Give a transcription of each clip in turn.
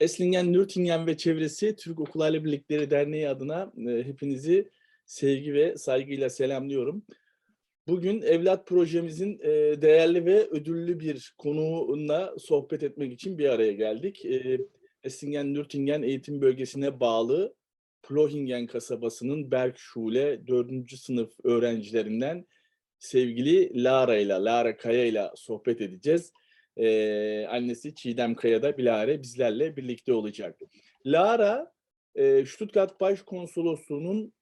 Esslingen, Nürtingen ve çevresi Türk Okul Aile Birlikleri Derneği adına e, hepinizi sevgi ve saygıyla selamlıyorum. Bugün evlat projemizin e, değerli ve ödüllü bir konuğuna sohbet etmek için bir araya geldik. E, Esslingen, Nürtingen eğitim bölgesine bağlı Plohingen kasabasının Bergschule 4. sınıf öğrencilerinden sevgili Lara ile, Lara Kaya ile sohbet edeceğiz. Ee, annesi Çiğdem Kaya da bilahare bizlerle birlikte olacak. Lara, e, Stuttgart Başkonsolosluğu'nun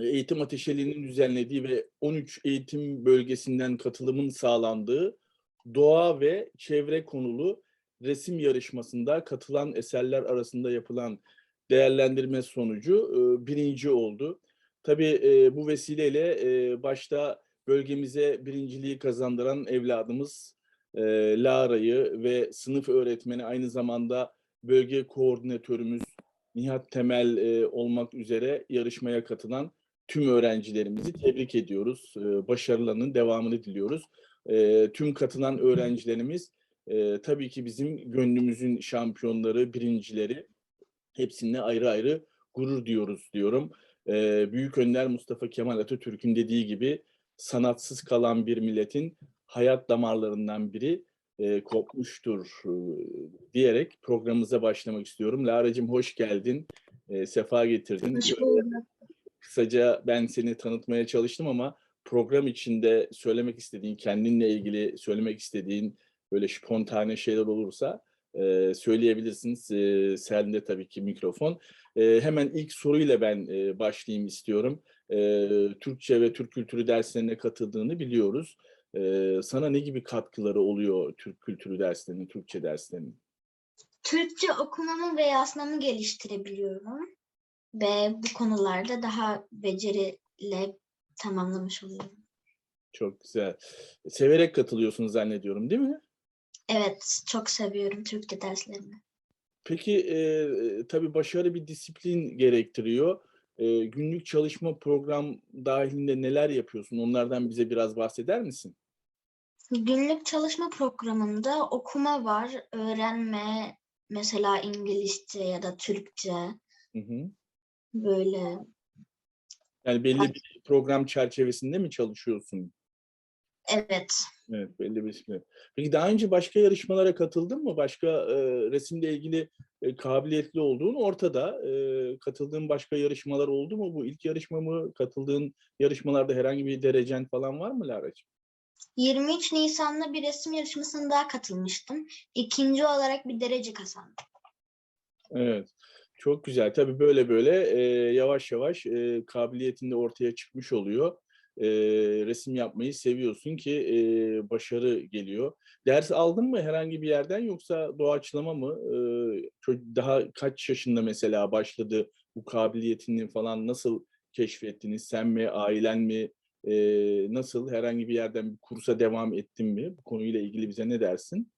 eğitim ateşeliğinin düzenlediği ve 13 eğitim bölgesinden katılımın sağlandığı doğa ve çevre konulu resim yarışmasında katılan eserler arasında yapılan değerlendirme sonucu e, birinci oldu. Tabii e, bu vesileyle e, başta bölgemize birinciliği kazandıran evladımız e, Lara'yı ve sınıf öğretmeni aynı zamanda bölge koordinatörümüz Nihat Temel e, olmak üzere yarışmaya katılan tüm öğrencilerimizi tebrik ediyoruz. E, başarılarının devamını diliyoruz. E, tüm katılan öğrencilerimiz e, tabii ki bizim gönlümüzün şampiyonları, birincileri. Hepsine ayrı ayrı gurur diyoruz diyorum. E, Büyük Önder Mustafa Kemal Atatürk'ün dediği gibi sanatsız kalan bir milletin hayat damarlarından biri e, kopmuştur e, diyerek programımıza başlamak istiyorum. Lara'cığım hoş geldin, e, sefa getirdin. Kısaca ben seni tanıtmaya çalıştım ama program içinde söylemek istediğin, kendinle ilgili söylemek istediğin böyle spontane şeyler olursa e, söyleyebilirsiniz. E, sende tabii ki mikrofon. E, hemen ilk soruyla ben e, başlayayım istiyorum. E, Türkçe ve Türk kültürü derslerine katıldığını biliyoruz. E, sana ne gibi katkıları oluyor Türk kültürü derslerinin, Türkçe derslerinin? Türkçe okumamı ve yazmamı geliştirebiliyorum. Ve bu konularda daha beceriyle tamamlamış oluyorum. Çok güzel. Severek katılıyorsun zannediyorum değil mi? Evet, çok seviyorum Türkçe derslerini. Peki e, tabii başarı bir disiplin gerektiriyor. E, günlük çalışma program dahilinde neler yapıyorsun? Onlardan bize biraz bahseder misin? Günlük çalışma programında okuma var, öğrenme, mesela İngilizce ya da Türkçe Hı hı. böyle. Yani belli bir program çerçevesinde mi çalışıyorsun? Evet, Evet, belli bir şey. Peki daha önce başka yarışmalara katıldın mı? Başka e, resimle ilgili e, kabiliyetli olduğun ortada. E, katıldığın başka yarışmalar oldu mu? Bu ilk yarışma mı? Katıldığın yarışmalarda herhangi bir derecen falan var mı Lara'cığım? 23 Nisan'da bir resim yarışmasına daha katılmıştım. İkinci olarak bir derece kazandım. Evet. Çok güzel. Tabii böyle böyle e, yavaş yavaş e, kabiliyetin de ortaya çıkmış oluyor. E, resim yapmayı seviyorsun ki e, başarı geliyor. Ders aldın mı herhangi bir yerden yoksa doğaçlama mı? E, daha kaç yaşında mesela başladı bu kabiliyetini falan nasıl keşfettiniz? Sen mi, ailen mi? E, nasıl herhangi bir yerden bir kursa devam ettin mi? Bu konuyla ilgili bize ne dersin?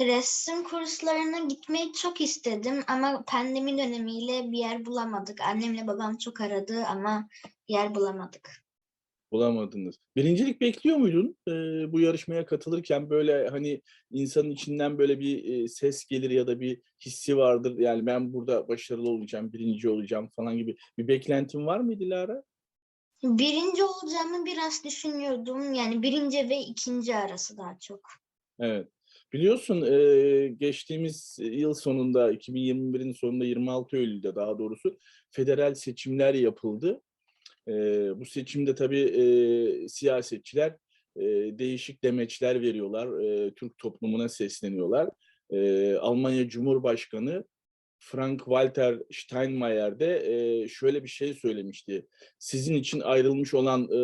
Resim kurslarına gitmeyi çok istedim ama pandemi dönemiyle bir yer bulamadık. Annemle babam çok aradı ama yer bulamadık. Bulamadınız. Birincilik bekliyor muydun e, bu yarışmaya katılırken böyle hani insanın içinden böyle bir e, ses gelir ya da bir hissi vardır. Yani ben burada başarılı olacağım, birinci olacağım falan gibi bir beklentin var mıydı Lara? Birinci olacağımı biraz düşünüyordum. Yani birinci ve ikinci arası daha çok. Evet. Biliyorsun geçtiğimiz yıl sonunda 2021'in sonunda 26 Eylül'de daha doğrusu federal seçimler yapıldı. Bu seçimde tabii siyasetçiler değişik demeçler veriyorlar, Türk toplumuna sesleniyorlar. Almanya Cumhurbaşkanı Frank-Walter Steinmeier de e, şöyle bir şey söylemişti. Sizin için ayrılmış olan e,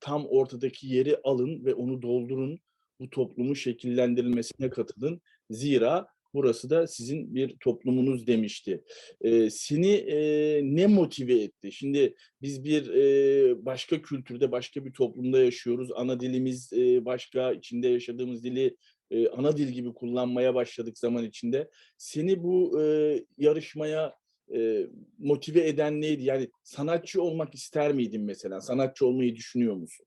tam ortadaki yeri alın ve onu doldurun bu toplumun şekillendirilmesine katılın. Zira burası da sizin bir toplumunuz demişti. Ee, seni e, ne motive etti? Şimdi biz bir e, başka kültürde, başka bir toplumda yaşıyoruz. Ana dilimiz e, başka, içinde yaşadığımız dili e, ana dil gibi kullanmaya başladık zaman içinde. Seni bu e, yarışmaya e, motive eden neydi? Yani sanatçı olmak ister miydin mesela? Sanatçı olmayı düşünüyor musun?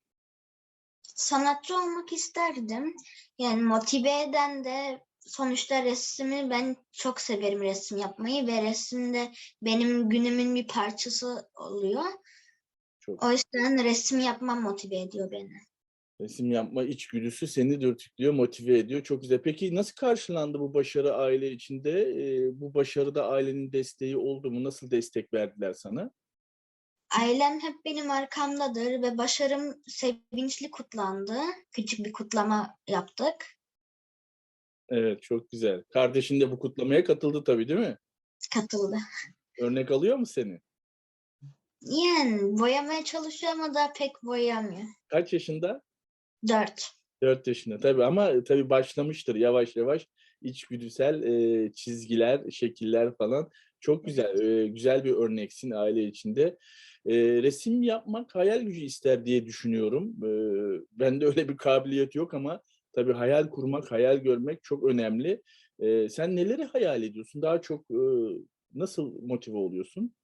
Sanatçı olmak isterdim. Yani motive eden de sonuçta resmi ben çok severim resim yapmayı ve resim de benim günümün bir parçası oluyor. Çok O yüzden resim yapmam motive ediyor beni. Resim yapma içgüdüsü seni dürtüklüyor, motive ediyor. Çok güzel. Peki nasıl karşılandı bu başarı aile içinde? Ee, bu başarıda ailenin desteği oldu mu? Nasıl destek verdiler sana? Ailem hep benim arkamdadır ve başarım sevinçli kutlandı. Küçük bir kutlama yaptık. Evet, çok güzel. Kardeşin de bu kutlamaya katıldı tabii, değil mi? Katıldı. Örnek alıyor mu seni? Yani boyamaya çalışıyor ama daha pek boyayamıyor. Kaç yaşında? Dört. 4 yaşında tabii ama tabii başlamıştır yavaş yavaş içgüdüsel e, çizgiler, şekiller falan. Çok güzel, e, güzel bir örneksin aile içinde. E, resim yapmak hayal gücü ister diye düşünüyorum. E, bende öyle bir kabiliyet yok ama tabii hayal kurmak, hayal görmek çok önemli. E, sen neleri hayal ediyorsun? Daha çok e, nasıl motive oluyorsun?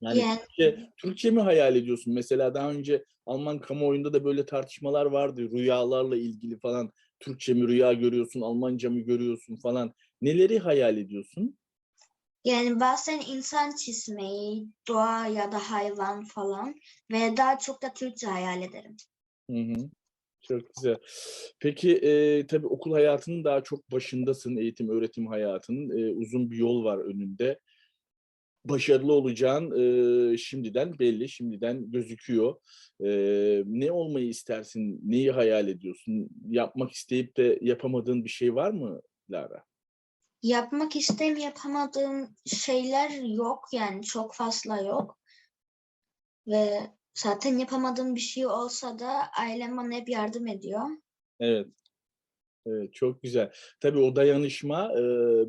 Yani Yani Türkçe, Türkçe mi hayal ediyorsun? Mesela daha önce Alman kamuoyunda da böyle tartışmalar vardı. Rüyalarla ilgili falan. Türkçe mi rüya görüyorsun, Almanca mı görüyorsun falan. Neleri hayal ediyorsun? Yani bazen insan çizmeyi, doğa ya da hayvan falan ve daha çok da Türkçe hayal ederim. Hı hı. Çok güzel. Peki e, tabii okul hayatının daha çok başındasın, eğitim öğretim hayatının. E, uzun bir yol var önünde. Başarılı olacağın e, şimdiden belli, şimdiden gözüküyor. E, ne olmayı istersin, neyi hayal ediyorsun? Yapmak isteyip de yapamadığın bir şey var mı Lara? Yapmak isteyip yapamadığım şeyler yok yani çok fazla yok. Ve zaten yapamadığım bir şey olsa da ailem bana hep yardım ediyor. Evet. Evet, çok güzel. Tabii o dayanışma, e,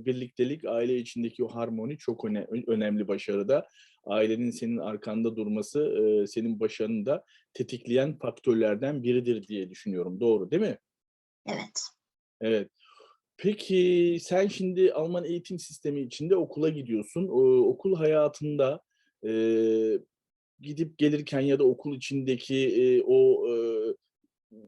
birliktelik, aile içindeki o harmoni çok öne- önemli başarıda. Ailenin senin arkanda durması, e, senin başarını da tetikleyen faktörlerden biridir diye düşünüyorum. Doğru, değil mi? Evet. Evet. Peki sen şimdi Alman eğitim sistemi içinde okula gidiyorsun. O, okul hayatında e, gidip gelirken ya da okul içindeki e, o e,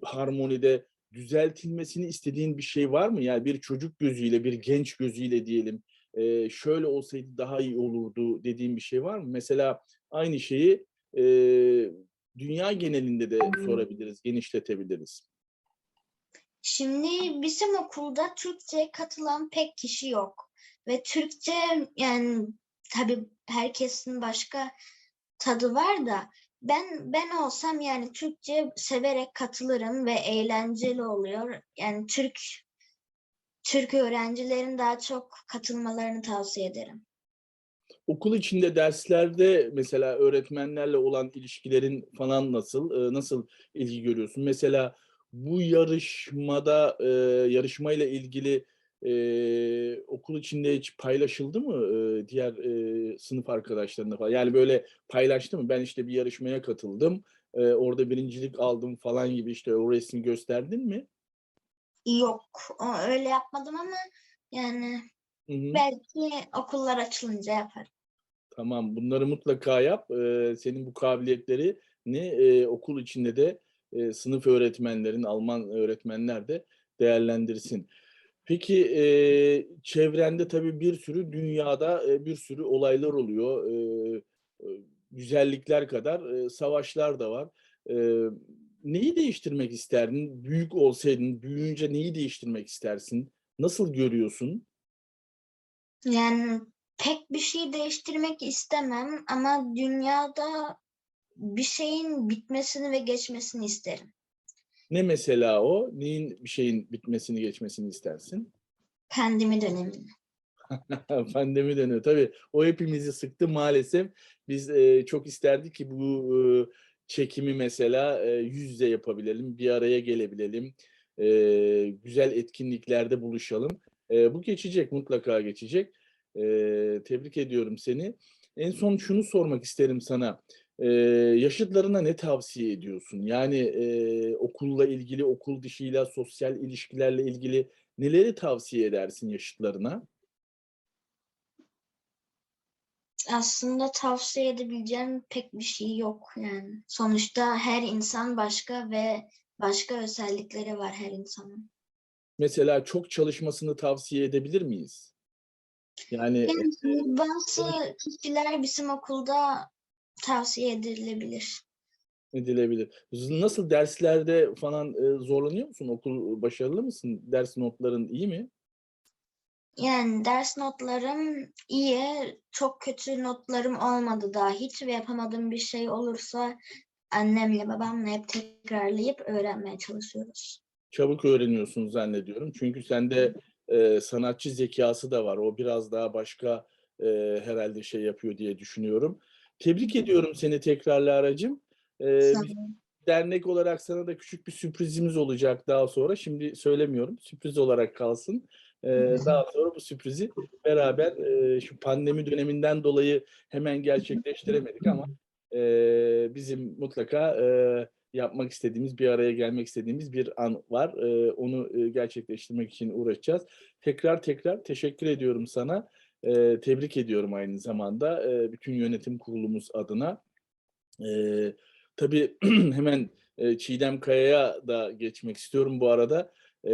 harmonide düzeltilmesini istediğin bir şey var mı? Yani bir çocuk gözüyle, bir genç gözüyle diyelim, e, şöyle olsaydı daha iyi olurdu dediğin bir şey var mı? Mesela aynı şeyi e, dünya genelinde de sorabiliriz, genişletebiliriz. Şimdi bizim okulda Türkçe'ye katılan pek kişi yok. Ve Türkçe yani tabii herkesin başka tadı var da ben ben olsam yani Türkçe severek katılırım ve eğlenceli oluyor. Yani Türk Türk öğrencilerin daha çok katılmalarını tavsiye ederim. Okul içinde derslerde mesela öğretmenlerle olan ilişkilerin falan nasıl? Ee, Nasıl ilgi görüyorsun? Mesela bu yarışmada, e, yarışmayla ilgili e, okul içinde hiç paylaşıldı mı e, diğer e, sınıf arkadaşlarına falan? Yani böyle paylaştı mı? Ben işte bir yarışmaya katıldım, e, orada birincilik aldım falan gibi işte o resmi gösterdin mi? Yok, öyle yapmadım ama yani Hı hı. belki okullar açılınca yaparım. Tamam, bunları mutlaka yap. Eee, senin bu kabiliyetlerini eee, okul içinde de eee, sınıf öğretmenlerin, Alman öğretmenler de değerlendirsin. Peki eee, çevrende tabii bir sürü dünyada eee, bir sürü olaylar oluyor. Eee, güzellikler kadar eee, savaşlar da var. Eee, neyi değiştirmek isterdin? Büyük olsaydın, büyüyünce neyi değiştirmek istersin? Nasıl görüyorsun? Yani pek bir şey değiştirmek istemem ama dünyada bir şeyin bitmesini ve geçmesini isterim. Ne mesela o? Neyin bir şeyin bitmesini, geçmesini istersin? Pandemi dönemini. Pandemi dönüyor. Tabii o hepimizi sıktı maalesef. Biz e, çok isterdik ki bu e, çekimi mesela e, yüz yüze yapabilelim, bir araya gelebilelim, e, güzel etkinliklerde buluşalım. E, bu geçecek, mutlaka geçecek. E, tebrik ediyorum seni. En son şunu sormak isterim sana. E, yaşıtlarına ne tavsiye ediyorsun? Yani e, okulla ilgili, okul dışıyla, sosyal ilişkilerle ilgili neleri tavsiye edersin yaşıtlarına? Aslında tavsiye edebileceğim pek bir şey yok yani. Sonuçta her insan başka ve başka özellikleri var her insanın. mesela çok çalışmasını tavsiye edebilir miyiz? Yani Yani bazı kişiler bizim okulda tavsiye edilebilir. edilebilir. Nasıl derslerde falan e, zorlanıyor musun? Okul başarılı mısın? Ders notların iyi mi? Yani ders notlarım iyi, çok kötü notlarım olmadı daha hiç ve yapamadığım bir şey olursa annemle babamla hep tekrarlayıp öğrenmeye çalışıyoruz. Çabuk öğreniyorsun zannediyorum. Çünkü sende e, sanatçı zekası da var. O biraz daha başka e, herhalde şey yapıyor diye düşünüyorum. Tebrik ediyorum seni tekrar Lara'cığım. E, Sağ biz olun. dernek olarak sana da küçük bir sürprizimiz olacak daha sonra. Şimdi söylemiyorum. Sürpriz olarak kalsın. E, daha sonra bu sürprizi beraber e, şu pandemi döneminden dolayı hemen gerçekleştiremedik ama e, bizim mutlaka e, yapmak istediğimiz, bir araya gelmek istediğimiz bir an var. E, onu e, gerçekleştirmek için uğraşacağız. Tekrar tekrar teşekkür ediyorum sana. E, tebrik ediyorum aynı zamanda e, bütün yönetim kurulumuz adına. E, tabii hemen e, Çiğdem Kaya'ya da geçmek istiyorum bu arada. E,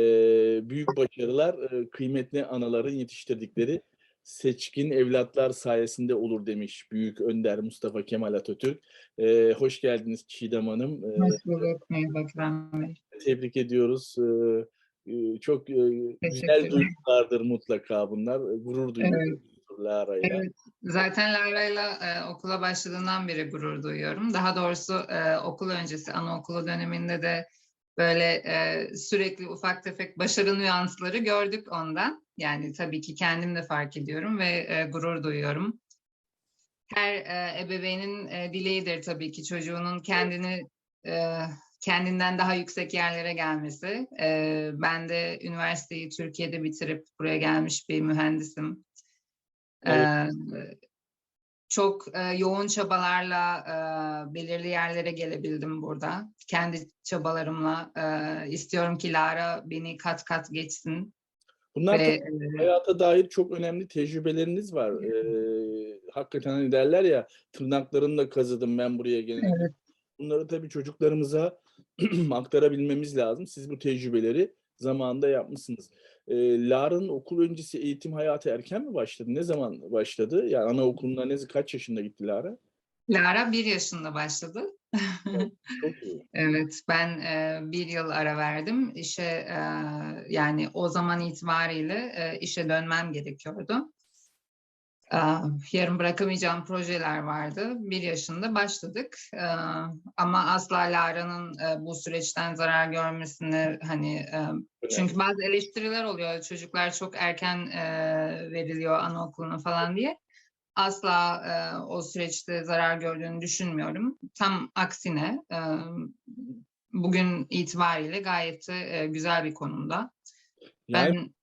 büyük başarılar e, kıymetli anaların yetiştirdikleri seçkin evlatlar sayesinde olur demiş Büyük Önder Mustafa Kemal Atatürk. E, hoş geldiniz Çiğdem Hanım. Hoş bulduk Bey. tebrik ediyoruz. E, e, çok güzel duygulardır mutlaka bunlar. Gurur duyuyoruz Evet. Lara'yla. Evet, zaten Lara'yla e, okula başladığından beri gurur duyuyorum. Daha doğrusu e, okul öncesi, anaokulu döneminde de böyle e, sürekli ufak tefek başarı nüansları gördük ondan. Yani tabii ki kendim de fark ediyorum ve e, gurur duyuyorum. Her e, ebeveynin e, dileğidir tabii ki çocuğunun kendini e, kendinden daha yüksek yerlere gelmesi. E, ben de üniversiteyi Türkiye'de bitirip buraya gelmiş bir mühendisim. Evet. Ee, çok e, yoğun çabalarla e, belirli yerlere gelebildim burada. Kendi çabalarımla e, istiyorum ki Lara beni kat kat geçsin. Bunlar Ve, e, hayata dair çok önemli tecrübeleriniz var. Ee, hakikaten hani derler ya tırnaklarımla kazıdım ben buraya gelene. Evet. Bunları tabii çocuklarımıza aktarabilmemiz lazım. Siz bu tecrübeleri zamanında yapmışsınız. Ee, Lara'nın okul öncesi eğitim hayatı erken mi başladı? Ne zaman başladı? Yani anaokuluna ne kaç yaşında gitti Lara? Lara bir yaşında başladı. Evet, ben e, bir yıl ara verdim. İşe e, yani o zaman itibariyle e, işe dönmem gerekiyordu. E, yarım bırakamayacağım projeler vardı. Bir yaşında başladık. E, ama asla Lara'nın e, bu süreçten zarar görmesini hani e, çünkü bazı eleştiriler oluyor. Çocuklar çok erken e, veriliyor anaokuluna falan diye. Asla e, o süreçte zarar gördüğünü düşünmüyorum. Tam aksine e, bugün itibariyle gayet e, güzel bir konumda. Yani Ben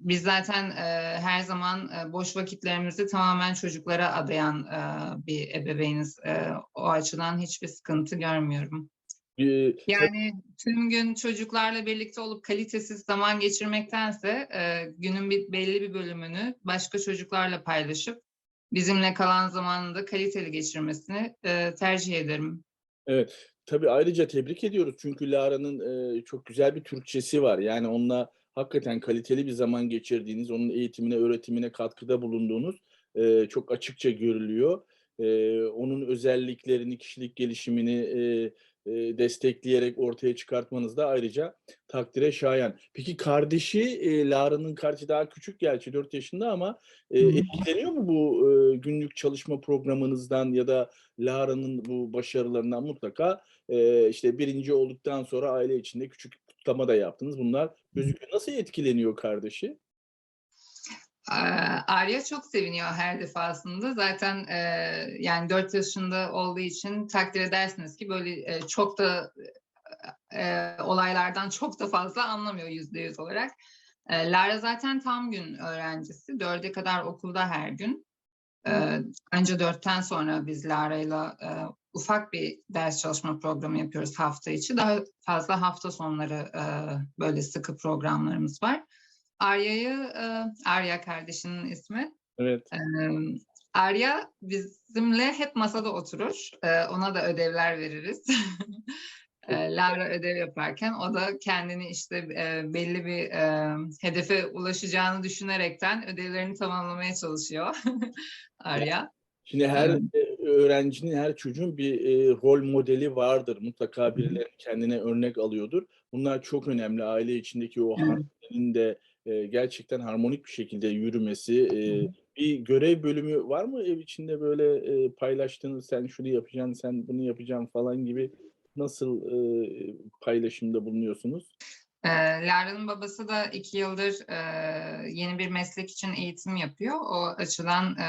biz zaten e, her zaman e, boş vakitlerimizi tamamen çocuklara adayan e, bir ebeveyniz. E, o açıdan hiçbir sıkıntı görmüyorum. e, Yani tüm gün çocuklarla birlikte olup kalitesiz zaman geçirmektense e, günün bir belli bir bölümünü başka çocuklarla paylaşıp bizimle kalan zamanını da kaliteli geçirmesini e, tercih ederim. Evet, tabii ayrıca tebrik ediyoruz çünkü Lara'nın e, çok güzel bir Türkçesi var. Yani onunla hakikaten kaliteli bir zaman geçirdiğiniz, onun eğitimine, öğretimine katkıda bulunduğunuz e, çok açıkça görülüyor. E, onun özelliklerini, kişilik gelişimini e, e, destekleyerek ortaya çıkartmanız da ayrıca takdire şayan. Peki kardeşi, e, Lara'nın kardeşi daha küçük gerçi 4 yaşında ama e, etkileniyor mu bu e, günlük çalışma programınızdan ya da Lara'nın bu başarılarından mutlaka e, işte birinci olduktan sonra aile içinde küçük kutlama da yaptınız. Bunlar gözüküyor. Nasıl etkileniyor kardeşi? Eee, Arya çok seviniyor her defasında. Zaten eee, yani 4 yaşında olduğu için takdir edersiniz ki böyle eee, çok da eee, olaylardan çok da fazla anlamıyor yüzde yüz olarak. Eee, Lara zaten tam gün öğrencisi. Dörde kadar okulda her gün. Eee önce dörtten sonra biz Lara'yla eee, ufak bir ders çalışma programı yapıyoruz hafta içi. Daha fazla hafta sonları eee, böyle sıkı programlarımız var. Arya'yı, e, Arya kardeşinin ismi. Evet. E, Arya bizimle hep masada oturur. E, ona da ödevler veririz. E, Lara ödev yaparken o da kendini işte e, belli bir e, hedefe ulaşacağını düşünerekten ödevlerini tamamlamaya çalışıyor Arya. Şimdi her e, öğrencinin, her çocuğun bir e, rol modeli vardır. Mutlaka birileri kendine örnek alıyordur. Bunlar çok önemli. Aile içindeki o harmoninin de e, gerçekten harmonik bir şekilde yürümesi. E, bir görev bölümü var mı ev içinde böyle e, paylaştığınız sen şunu yapacaksın, sen bunu yapacaksın falan gibi nasıl e, paylaşımda bulunuyorsunuz? E, Lara'nın babası da iki yıldır e, yeni bir meslek için eğitim yapıyor. O açıdan e,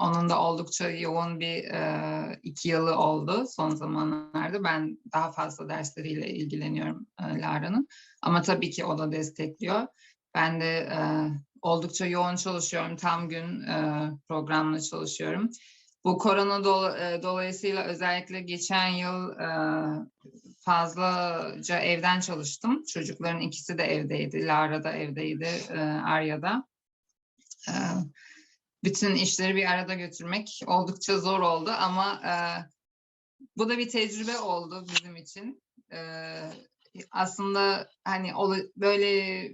onun da oldukça yoğun bir e, iki yılı oldu son zamanlarda. Ben daha fazla dersleriyle ilgileniyorum e, Lara'nın. Ama tabii ki o da destekliyor. Ben de e, oldukça yoğun çalışıyorum. Tam gün programla çalışıyorum. Bu korona dol- e, dolayısıyla özellikle geçen yıl fazlaca evden çalıştım. Çocukların ikisi de evdeydi. Lara da evdeydi, Arya da. E, bütün işleri bir arada götürmek oldukça zor oldu ama e, bu da bir tecrübe oldu bizim için. E, aslında hani böyle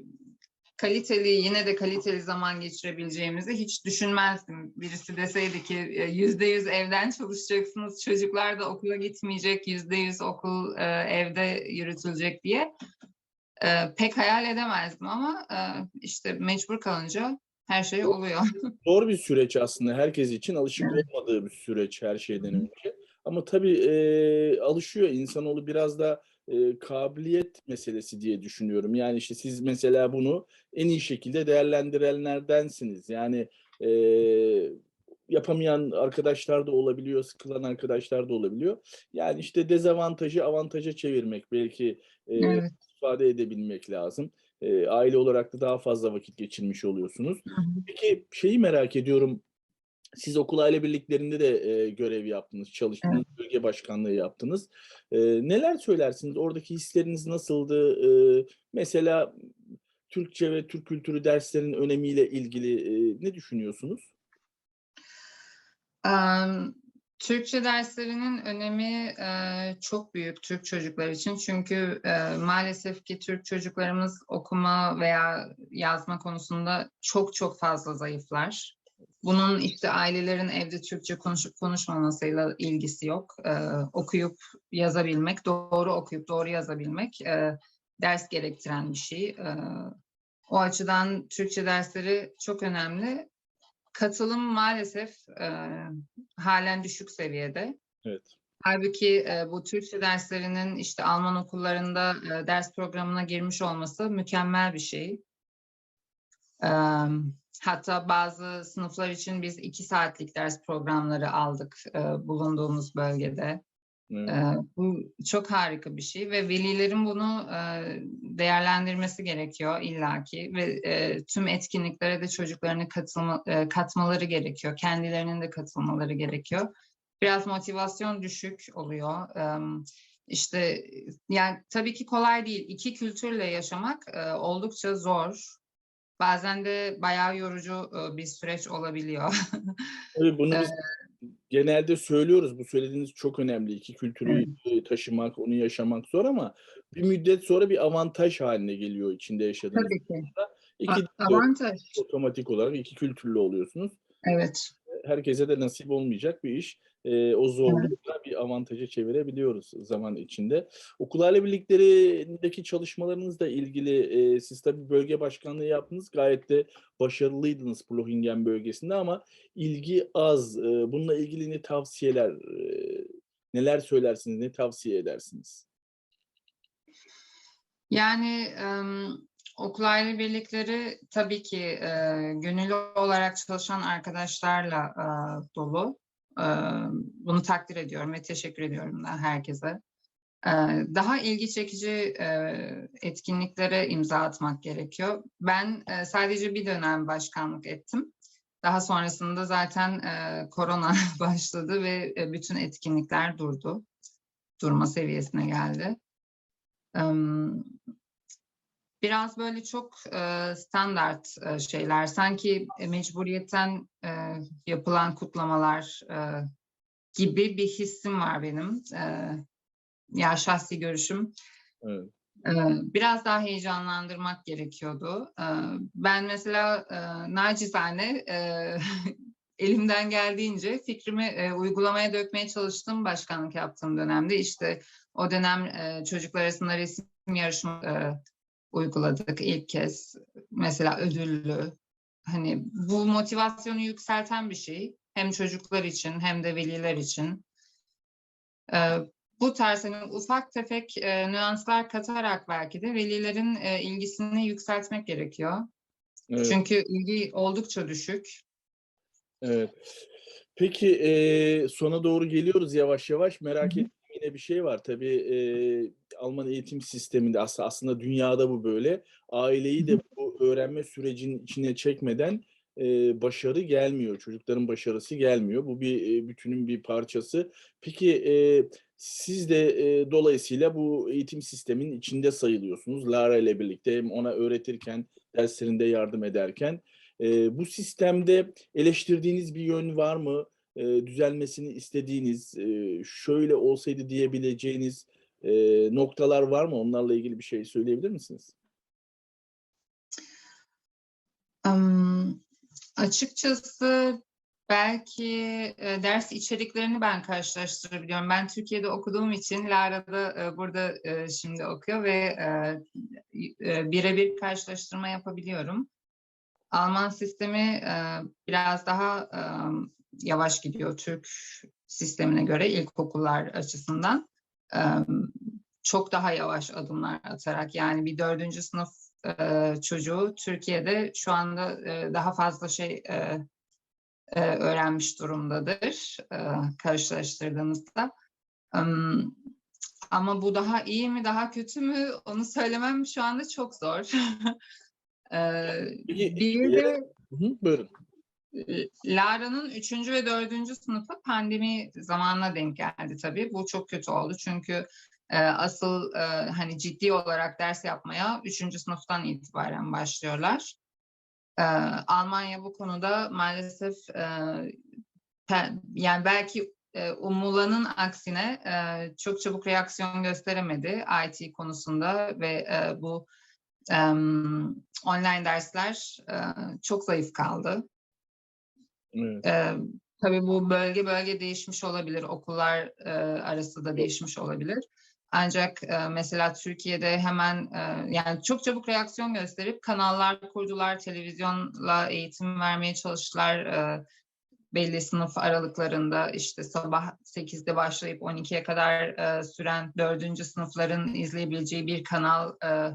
kaliteli yine de kaliteli zaman geçirebileceğimizi hiç düşünmezdim. Birisi deseydi ki e, yüzde yüz evden çalışacaksınız, çocuklar da okula gitmeyecek, yüzde yüz okul e, evde yürütülecek diye e, pek hayal edemezdim ama e, işte mecbur kalınca her şey oluyor. Zor bir süreç aslında herkes için alışık olmadığı bir süreç her şeyden önce. Ama tabii e, alışıyor insanoğlu biraz da e, kabiliyet meselesi diye düşünüyorum. Yani işte siz mesela bunu en iyi şekilde değerlendirenlerdensiniz. Yani e, yapamayan arkadaşlar da olabiliyor, sıkılan arkadaşlar da olabiliyor. Yani işte dezavantajı avantaja çevirmek belki e, Evet. ifade edebilmek lazım. E, aile olarak da daha fazla vakit geçirmiş oluyorsunuz. Peki şeyi merak ediyorum. Siz okul aile birliklerinde de e, görev yaptınız, çalıştınız, bölge başkanlığı yaptınız. E, neler söylersiniz? Oradaki hisleriniz nasıldı? E, mesela Türkçe ve Türk kültürü derslerinin önemiyle ilgili e, ne düşünüyorsunuz? Em, Türkçe derslerinin önemi e, çok büyük Türk çocuklar için çünkü e, maalesef ki Türk çocuklarımız okuma veya yazma konusunda çok çok fazla zayıflar. Bunun işte ailelerin evde Türkçe konuşup konuşmamasıyla ilgisi yok. E, okuyup yazabilmek, doğru okuyup doğru yazabilmek e, ders gerektiren bir şey. E, o açıdan Türkçe dersleri çok önemli. Katılım maalesef e, halen düşük seviyede. Evet. Halbuki e, bu Türkçe derslerinin işte Alman okullarında e, ders programına girmiş olması mükemmel bir şey. E, hatta bazı sınıflar için biz iki saatlik ders programları aldık e, bulunduğumuz bölgede. Evet. Bu çok harika bir şey ve velilerin bunu e, değerlendirmesi gerekiyor illaki ve e, tüm etkinliklere de çocuklarını katılma, e, katmaları gerekiyor. Kendilerinin de katılmaları gerekiyor. Biraz motivasyon düşük oluyor. Em, İşte yani tabii ki kolay değil. İki kültürle yaşamak e, oldukça zor. Bazen de bayağı yorucu e, bir süreç olabiliyor. Tabii bunu biz genelde söylüyoruz. Bu söylediğiniz çok önemli. İki kültürü e, taşımak, onu yaşamak zor ama bir müddet sonra bir avantaj haline geliyor içinde yaşadığınız. Tabii ki. İki Avantaj. otomatik olarak iki kültürlü oluyorsunuz. Evet. Herkese de nasip olmayacak bir iş. Ee, o zorluğu avantaja çevirebiliyoruz zaman içinde. Okul aile birliklerindeki çalışmalarınızla ilgili e, siz tabii bölge başkanlığı yaptınız. Gayet de başarılıydınız Plohingen bölgesinde ama ilgi az. Ee, bununla ilgili ne tavsiyeler, e, neler söylersiniz, ne tavsiye edersiniz? Yani em, okul aile birlikleri tabii ki e, gönüllü olarak çalışan arkadaşlarla e, dolu. Bunu takdir ediyorum ve teşekkür ediyorum da herkese. Daha ilgi çekici etkinliklere imza atmak gerekiyor. Ben sadece bir dönem başkanlık ettim. Daha sonrasında zaten korona başladı ve bütün etkinlikler durdu. Durma seviyesine geldi. Biraz böyle çok e, standart e, şeyler. Sanki e, mecburiyetten e, yapılan kutlamalar e, gibi bir hissim var benim. E, ya şahsi görüşüm Evet. e, biraz daha heyecanlandırmak gerekiyordu. E, ben mesela e, nacizane e, elimden geldiğince fikrimi e, uygulamaya dökmeye çalıştım başkanlık yaptığım dönemde. İşte o dönem e, çocuklar arasında resim yarışma e, uyguladık ilk kez. Mesela ödüllü. Hani bu motivasyonu yükselten bir şey. Hem çocuklar için hem de veliler için. E, bu tarz hani ufak tefek e, nüanslar katarak belki de velilerin e, ilgisini yükseltmek gerekiyor. Evet. Çünkü ilgi oldukça düşük. Evet. Peki eee, sona doğru geliyoruz yavaş yavaş. Merak Hı hı. ettiğim yine bir şey var. Tabii eee, Alman eğitim sisteminde aslında, aslında dünyada bu böyle. Aileyi de bu öğrenme sürecinin içine çekmeden eee, başarı gelmiyor. Çocukların başarısı gelmiyor. Bu bir eee, bütünün bir parçası. Peki eee, siz de eee, dolayısıyla bu eğitim sisteminin içinde sayılıyorsunuz. Lara ile birlikte hem ona öğretirken, derslerinde yardım ederken. Eee, bu sistemde eleştirdiğiniz bir yön var mı? Eee, düzelmesini istediğiniz, eee, şöyle olsaydı diyebileceğiniz eee, noktalar var mı? Onlarla ilgili bir şey söyleyebilir misiniz? Am, açıkçası belki e, ders içeriklerini ben karşılaştırabiliyorum. Ben Türkiye'de okuduğum için Lara da e, burada e, şimdi okuyor ve e, e, birebir karşılaştırma yapabiliyorum. Alman sistemi e, biraz daha e, yavaş gidiyor Türk sistemine göre ilkokullar açısından. E, çok daha yavaş adımlar atarak yani bir dördüncü sınıf e, çocuğu Türkiye'de şu anda e, daha fazla şey e, e, öğrenmiş durumdadır e, karşılaştırdığımızda. Am, ama bu daha iyi mi daha kötü mü onu söylemem şu anda çok zor. E, bir de hı, buyurun. Lara'nın üçüncü ve dördüncü sınıfı pandemi zamanına denk geldi tabii. Bu çok kötü oldu çünkü e, asıl e, hani ciddi olarak ders yapmaya üçüncü sınıftan itibaren başlıyorlar. E, Almanya bu konuda maalesef yani belki e, umulanın aksine çok çabuk reaksiyon gösteremedi IT konusunda ve bu online dersler çok zayıf kaldı. Evet. Ee, tabii bu bölge bölge değişmiş olabilir, okullar e, arası da değişmiş olabilir. Ancak e, mesela Türkiye'de hemen e, yani çok çabuk reaksiyon gösterip kanallar kurdular, televizyonla eğitim vermeye çalıştılar. E, belli sınıf aralıklarında işte sabah 8'de başlayıp 12'ye kadar e, süren dördüncü sınıfların izleyebileceği bir kanal e,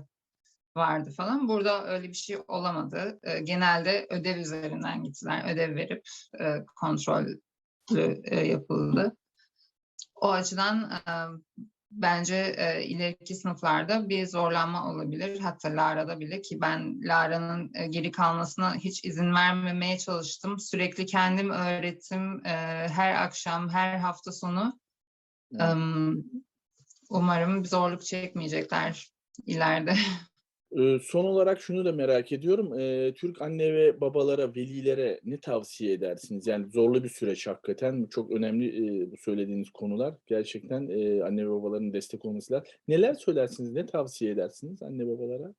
vardı falan. Burada öyle bir şey olamadı. E, genelde ödev üzerinden gittiler. Ödev verip e, kontrollü e, yapıldı. O açıdan e, bence e, ileriki sınıflarda bir zorlanma olabilir. Hatta Lara'da bile ki ben Lara'nın e, geri kalmasına hiç izin vermemeye çalıştım. Sürekli kendim öğrettim. E, her akşam, her hafta sonu. Em, umarım zorluk çekmeyecekler ileride. Ee, Son olarak şunu da merak ediyorum. Ee, Türk anne ve babalara, velilere ne tavsiye edersiniz? Yani zorlu bir süreç hakikaten. Çok önemli e, bu söylediğiniz konular. Gerçekten e, anne ve babaların destek olması lazım. Neler söylersiniz, ne tavsiye edersiniz anne babalara?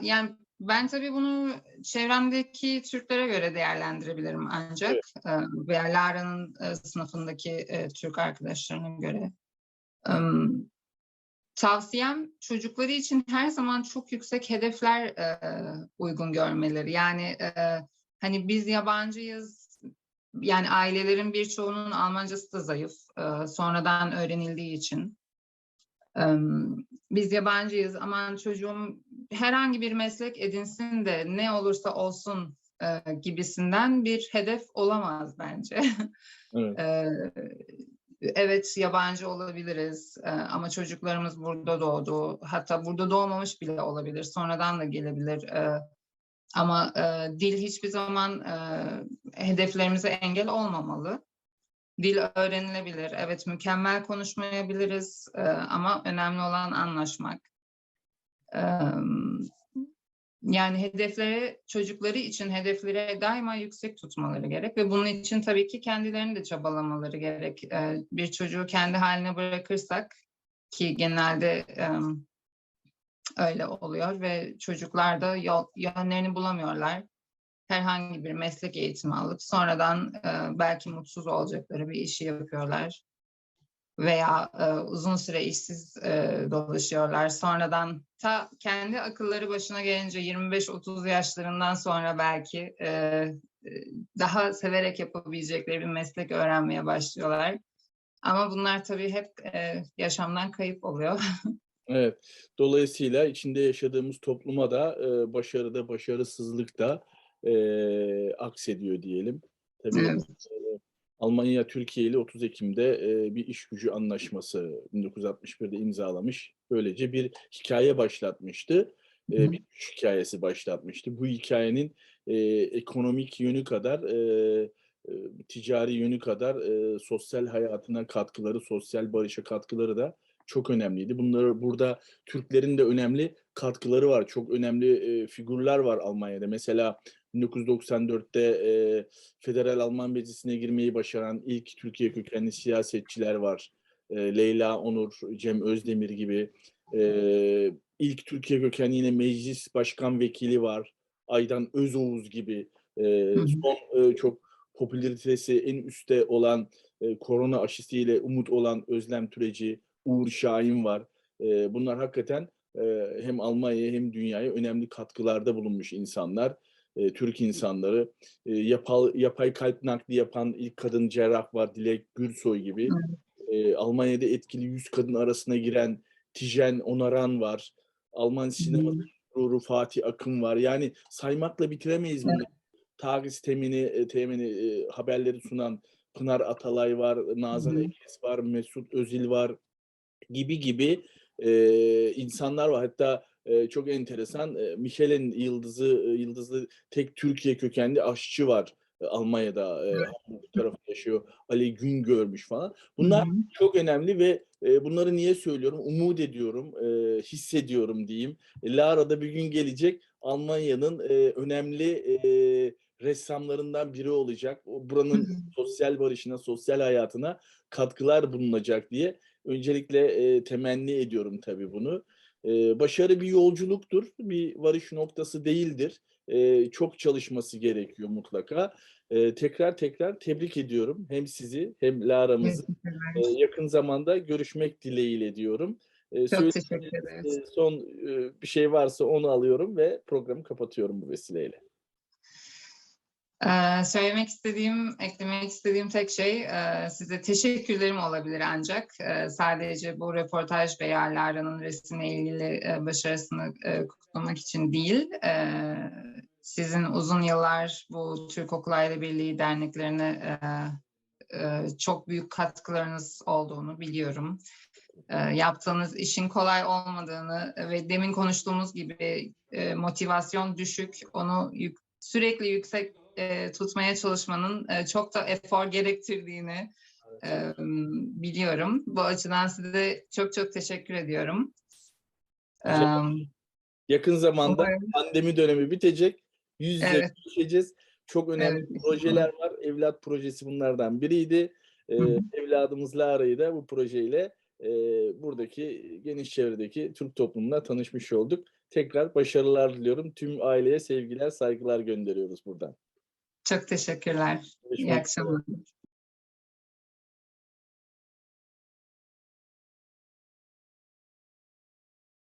Yani ben tabii bunu çevremdeki Türklere göre değerlendirebilirim ancak veya Lara'nın sınıfındaki Türk arkadaşlarına göre. Em, tavsiyem çocukları için her zaman çok yüksek hedefler e, uygun görmeleri. Yani e, hani biz yabancıyız, yani ailelerin birçoğunun Almancası da zayıf, e, sonradan öğrenildiği için. Em, biz yabancıyız aman çocuğum herhangi bir meslek edinsin de ne olursa olsun e, gibisinden bir hedef olamaz bence. Evet. E, evet yabancı olabiliriz e, ama çocuklarımız burada doğdu. Hatta burada doğmamış bile olabilir. Sonradan da gelebilir. E, ama e, dil hiçbir zaman hedeflerimize engel olmamalı. Dil öğrenilebilir. Evet mükemmel konuşmayabiliriz ama önemli olan anlaşmak. E, yani hedefleri çocukları için hedefleri daima yüksek tutmaları gerek ve bunun için tabii ki kendilerini de çabalamaları gerek. Ee, bir çocuğu kendi haline bırakırsak ki genelde öyle oluyor ve çocuklar da yol, yönlerini bulamıyorlar. Herhangi bir meslek eğitimi alıp sonradan e, belki mutsuz olacakları bir işi yapıyorlar veya e, uzun süre işsiz e, dolaşıyorlar. Sonradan ta kendi akılları başına gelince 25-30 yaşlarından sonra belki e, e, daha severek yapabilecekleri bir meslek öğrenmeye başlıyorlar. Ama bunlar tabii hep e, yaşamdan kayıp oluyor. Evet. Dolayısıyla içinde yaşadığımız topluma da e, başarıda, başarısızlık da e, aksediyor diyelim. Tabii Evet. Almanya Türkiye ile 30 Ekim'de e, bir iş gücü anlaşması 1961'de imzalamış. Böylece bir hikaye başlatmıştı. E, bir güç hikayesi başlatmıştı. Bu hikayenin e, ekonomik yönü kadar e, ticari yönü kadar e, sosyal hayatına katkıları, sosyal barışa katkıları da çok önemliydi. Bunları burada Türklerin de önemli katkıları var. Çok önemli e, figürler var Almanya'da. Mesela 1994'te e, Federal Alman Meclisi'ne girmeyi başaran ilk Türkiye kökenli siyasetçiler var. E, Leyla Onur, Cem Özdemir gibi. E, ilk Türkiye kökenli yine meclis başkan vekili var. Aydan Özoğuz gibi. E, son e, çok popülaritesi en üstte olan e, korona aşısıyla umut olan Özlem Türeci, Uğur Şahin var. E, bunlar hakikaten e, hem Almanya'ya hem dünyaya önemli katkılarda bulunmuş insanlar. E, Türk insanları. E, yapal, yapay kalp nakli yapan ilk kadın cerrah var Dilek Gürsoy gibi. E, Almanya'da etkili 100 kadın arasına giren Tijen Onaran var. Alman sineması gururu Fatih Akın var. Yani saymakla bitiremeyiz bunları. Tarih temini, e, temini e, haberleri sunan Pınar Atalay var, Nazan. Ekes var, Mesut Özil var gibi gibi e, insanlar var. Hatta e, çok enteresan e, Michelin yıldızı e, yıldızlı tek Türkiye kökenli aşçı var e, Almanya'da e, Hamburg tarafında yaşıyor. Ali Gün görmüş falan. Bunlar Hı hı. çok önemli ve e, bunları niye söylüyorum? Umut ediyorum, e, hissediyorum diyeyim. E, Lara'da bir gün gelecek Almanya'nın e, önemli e, ressamlarından biri olacak. Buranın hı. sosyal barışına, sosyal hayatına katkılar bulunacak diye öncelikle e, temenni ediyorum tabii bunu. E, başarı bir yolculuktur, bir varış noktası değildir. E, çok çalışması gerekiyor mutlaka. E, tekrar tekrar tebrik ediyorum hem sizi hem Lara'mızı. E, yakın zamanda görüşmek dileğiyle diyorum. E, Çok teşekkür ederiz. son e, bir şey varsa onu alıyorum ve programı kapatıyorum bu vesileyle. Söylemek istediğim, eklemek istediğim tek şey size teşekkürlerim olabilir ancak sadece bu röportaj veya Lara'nın resimle ilgili başarısını kutlamak için değil, sizin uzun yıllar bu Türk Okulaylı Birliği derneklerine çok büyük katkılarınız olduğunu biliyorum. Yaptığınız işin kolay olmadığını ve demin konuştuğumuz gibi motivasyon düşük, onu yük- sürekli yüksek e, tutmaya çalışmanın e, çok da efor gerektirdiğini e, biliyorum. Bu açıdan size çok çok teşekkür ediyorum. Em, Yakın zamanda umarım- pandemi dönemi bitecek. Yüz yüze Evet. görüşeceğiz. Çok önemli Evet, projeler var. Evlat projesi bunlardan biriydi. Ee, Hı hı. evladımız Lara'yı da bu projeyle e, buradaki geniş çevredeki Türk toplumuna tanışmış olduk. Tekrar başarılar diliyorum. Tüm aileye sevgiler, saygılar gönderiyoruz buradan. Çok teşekkürler. Görüşmek İyi akşamlar.